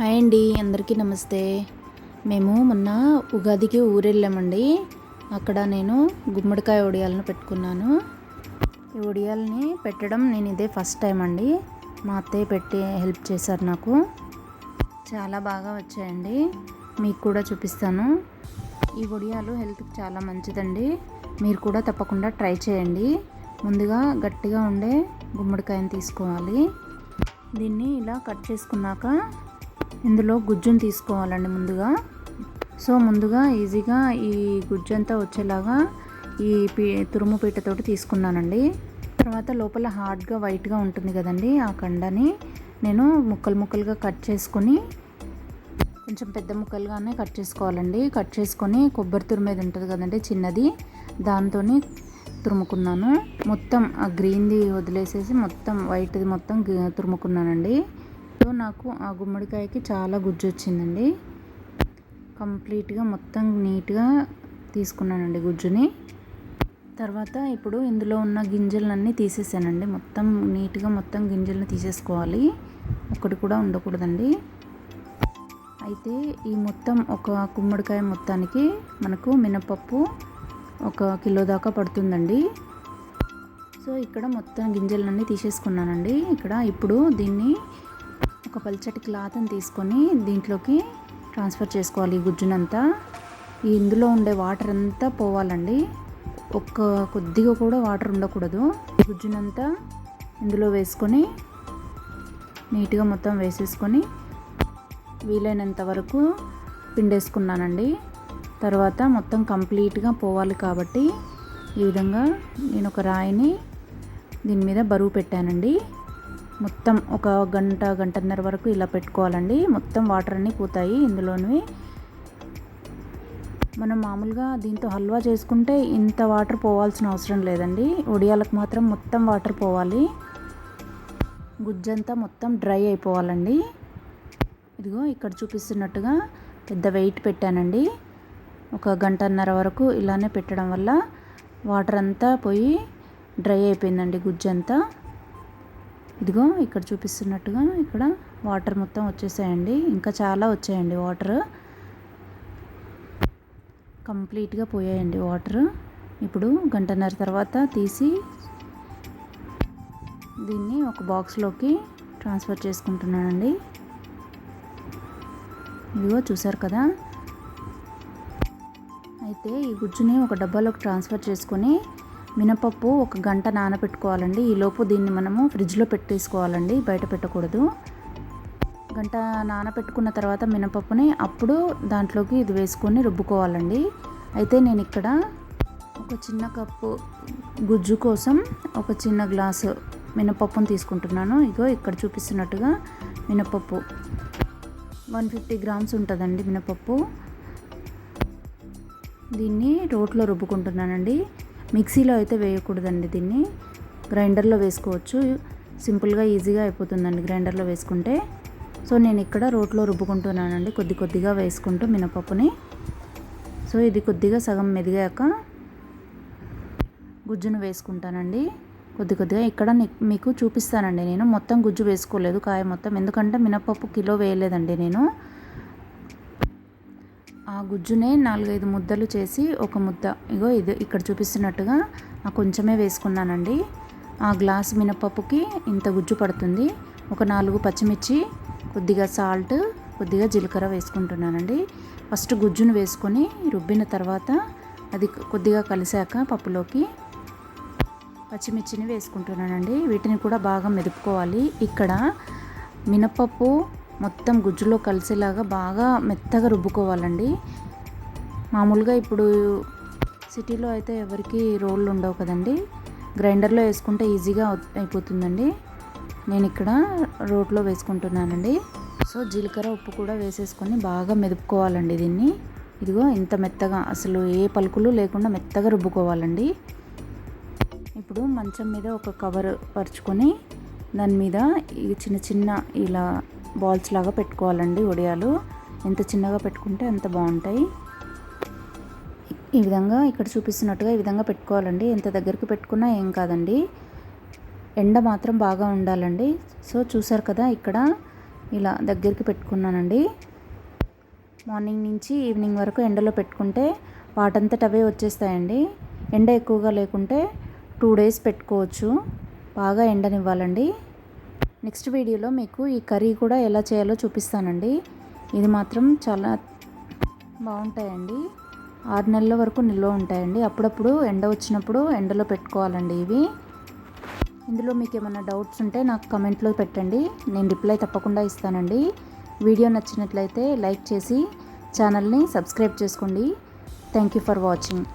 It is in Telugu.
హాయ్ అండి అందరికీ నమస్తే. మేము మొన్న ఉగాదికి ఊరెళ్ళామండి. అక్కడ నేను గుమ్మడికాయ వడియాలను పెట్టుకున్నాను. ఈ వడియాలని పెట్టడం నేను ఇదే ఫస్ట్ టైం అండి. మా అత్తయ్య పెట్టి హెల్ప్ చేశారు నాకు. చాలా బాగా వచ్చాయండి. మీకు కూడా చూపిస్తాను. ఈ వడియాలు హెల్త్కి చాలా మంచిదండి. మీరు కూడా తప్పకుండా ట్రై చేయండి. ముందుగా గట్టిగా ఉండే గుమ్మడికాయని తీసుకోవాలి. దీన్ని ఇలా కట్ చేసుకున్నాక ఇందులో గుజ్జును తీసుకోవాలండి ముందుగా. సో ముందుగా ఈజీగా ఈ గుజ్జు అంతా వచ్చేలాగా ఈ పీ తురుము పీటతోటి తీసుకున్నానండి. తర్వాత లోపల హార్డ్గా వైట్గా ఉంటుంది కదండి ఆ కండని నేను ముక్కలు ముక్కలుగా కట్ చేసుకొని కొంచెం పెద్ద ముక్కలుగానే కట్ చేసుకోవాలండి. కట్ చేసుకొని కొబ్బరి తురుమేది ఉంటుంది కదండి చిన్నది దాంతో తురుముకున్నాను. మొత్తం ఆ గ్రీన్ది వదిలేసేసి మొత్తం వైట్ది మొత్తం తురుముకున్నానండి. నాకు ఆ గుమ్మడికాయకి చాలా గుజ్జు వచ్చిందండి కంప్లీట్గా మొత్తం నీట్గా తీసుకున్నానండి గుజ్జుని. తర్వాత ఇప్పుడు ఇందులో ఉన్న గింజలన్నీ తీసేసానండి. మొత్తం నీట్గా మొత్తం గింజలను తీసేసుకోవాలి. ఒకటి కూడా ఉండకూడదండి. అయితే ఈ మొత్తం ఒక గుమ్మడికాయ మొత్తానికి మనకు మినపప్పు ఒక కిలో దాకా పడుతుందండి. సో ఇక్కడ మొత్తం గింజలన్నీ తీసేసుకున్నానండి. ఇక్కడ ఇప్పుడు దీన్ని ఒక పల్చటి క్లాత్ని తీసుకొని దీంట్లోకి ట్రాన్స్ఫర్ చేసుకోవాలి ఈ గుజ్జునంతా. ఈ ఇందులో ఉండే వాటర్ అంతా పోవాలండి. ఒక్క కొద్దిగా కూడా వాటర్ ఉండకూడదు. గుజ్జునంతా ఇందులో వేసుకొని నీట్గా మొత్తం వేసేసుకొని వీలైనంత వరకు పిండేసుకున్నానండి. తర్వాత మొత్తం కంప్లీట్గా పోవాలి కాబట్టి ఈ విధంగా నేను ఒక రాయిని దీని మీద బరువు పెట్టానండి. మొత్తం ఒక గంట గంటన్నర వరకు ఇలా పెట్టుకోవాలండి. మొత్తం వాటర్ అన్నీ పోతాయి ఇందులోనివి. మనం మామూలుగా దీంతో హల్వా చేసుకుంటే ఇంత వాటర్ పోవాల్సిన అవసరం లేదండి. ఒడియాలకు మాత్రం మొత్తం వాటర్ పోవాలి. గుజ్జంతా మొత్తం డ్రై అయిపోవాలండి. ఇదిగో ఇక్కడ చూపిస్తున్నట్టుగా పెద్ద వెయిట్ పెట్టానండి. ఒక గంటన్నర వరకు ఇలానే పెట్టడం వల్ల వాటర్ అంతా పోయి డ్రై అయిపోయిందండి గుజ్జంతా. ఇదిగో ఇక్కడ చూపిస్తున్నట్టుగా ఇక్కడ వాటర్ మొత్తం వచ్చేసాయండి. ఇంకా చాలా వచ్చాయండి వాటర్. కంప్లీట్గా పోయాయండి వాటర్. ఇప్పుడు గంటన్నర తర్వాత తీసి దీన్ని ఒక బాక్స్లోకి ట్రాన్స్ఫర్ చేసుకుంటున్నానండి. ఇదిగో చూసారు కదా. అయితే ఈ గుజ్జుని ఒక డబ్బాలోకి ట్రాన్స్ఫర్ చేసుకొని మినపప్పు ఒక గంట నానబెట్టుకోవాలండి ఈలోపు దీన్ని మనము ఫ్రిడ్జ్లో పెట్టేసుకోవాలండి. బయట పెట్టకూడదు. గంట నానబెట్టుకున్న తర్వాత మినపప్పుని అప్పుడు దాంట్లోకి ఇది వేసుకొని రుబ్బుకోవాలండి. అయితే నేను ఇక్కడ ఒక చిన్న కప్పు గుజ్జు కోసం ఒక చిన్న గ్లాసు మినపప్పును తీసుకుంటున్నాను. ఇగో ఇక్కడ చూపిస్తున్నట్టుగా మినపప్పు. వన్ ఫిఫ్టీ గ్రామ్స్ ఉంటుందండి మినపప్పు. దీన్ని రోట్లో రుబ్బుకుంటున్నానండి. మిక్సీలో అయితే వేయకూడదండి దీన్ని. గ్రైండర్లో వేసుకోవచ్చు. సింపుల్గా ఈజీగా అయిపోతుందండి గ్రైండర్లో వేసుకుంటే. సో నేను ఇక్కడ రోట్లో రుబ్బుకుంటున్నానండి. కొద్ది కొద్దిగా వేసుకుంటూ మినపప్పుని. సో ఇది కొద్దిగా సగం మెదిగాక గుజ్జును వేసుకుంటానండి. కొద్ది కొద్దిగా ఇక్కడ మీకు చూపిస్తానండి నేను. మొత్తం గుజ్జు వేసుకోలేదు కాయ మొత్తం. ఎందుకంటే మినపప్పు కిలో వేయలేదండి నేను. ఆ గుజ్జునే నాలుగైదు ముద్దలు చేసి ఒక ముద్ద. ఇగో ఇది ఇక్కడ చూపిస్తున్నట్టుగా ఆ కొంచెమే వేసుకున్నానండి. ఆ గ్లాస్ మినపప్పుకి ఇంత గుజ్జు పడుతుంది. ఒక నాలుగు పచ్చిమిర్చి కొద్దిగా సాల్ట్ కొద్దిగా జీలకర్ర వేసుకుంటున్నానండి. ఫస్ట్ గుజ్జును వేసుకొని రుబ్బిన తర్వాత అది కొద్దిగా కలిసాక పప్పులోకి పచ్చిమిర్చిని వేసుకుంటున్నానండి. వీటిని కూడా బాగా మెదుపుకోవాలి. ఇక్కడ మినపప్పు మొత్తం గుజ్జులో కలిసేలాగా బాగా మెత్తగా రుబ్బుకోవాలండి. మామూలుగా ఇప్పుడు సిటీలో అయితే ఎవరికి రోళ్ళు ఉండవు కదండి. గ్రైండర్లో వేసుకుంటే ఈజీగా అయిపోతుందండి. నేను ఇక్కడ రోట్లో వేసుకుంటున్నానండి. సో జీలకర్ర ఉప్పు కూడా వేసేసుకొని బాగా మెదుపుకోవాలండి దీన్ని. ఇదిగో ఇంత మెత్తగా అసలు ఏ పలుకులు లేకుండా మెత్తగా రుబ్బుకోవాలండి. ఇప్పుడు మంచం మీద ఒక కవర్ పరుచుకొని దాని మీద ఈ చిన్న చిన్న ఇలా బాల్స్ లాగా పెట్టుకోవాలండి వడియాలు ఎంత చిన్నగా పెట్టుకుంటే అంత బాగుంటాయి. ఈ విధంగా ఇక్కడ చూపిస్తున్నట్టుగా ఈ విధంగా పెట్టుకోవాలండి. ఎంత దగ్గరికి పెట్టుకున్నా ఏం కాదండి. ఎండ మాత్రం బాగా ఉండాలండి. సో చూసారు కదా ఇక్కడ ఇలా దగ్గరికి పెట్టుకున్నానండి. మార్నింగ్ నుంచి ఈవినింగ్ వరకు ఎండలో పెట్టుకుంటే వాటంతట అవే వచ్చేస్తాయండి. ఎండ ఎక్కువగా లేకుంటే టూ డేస్ పెట్టుకోవచ్చు. బాగా ఎండనివ్వాలండి. నెక్స్ట్ వీడియోలో మీకు ఈ కర్రీ కూడా ఎలా చేయాలో చూపిస్తానండి. ఇది మాత్రం చాలా బాగుంటాయండి. ఆరు నెలల వరకు నిల్వ ఉంటాయండి. అప్పుడప్పుడు ఎండ వచ్చినప్పుడు ఎండలో పెట్టుకోవాలండి ఇవి. ఇందులో మీకు ఏమైనా డౌట్స్ ఉంటే నాకు కమెంట్లో పెట్టండి. నేను రిప్లై తప్పకుండా ఇస్తానండి. వీడియో నచ్చినట్లయితే లైక్ చేసి ఛానల్ని సబ్స్క్రైబ్ చేసుకోండి. Thank you for watching.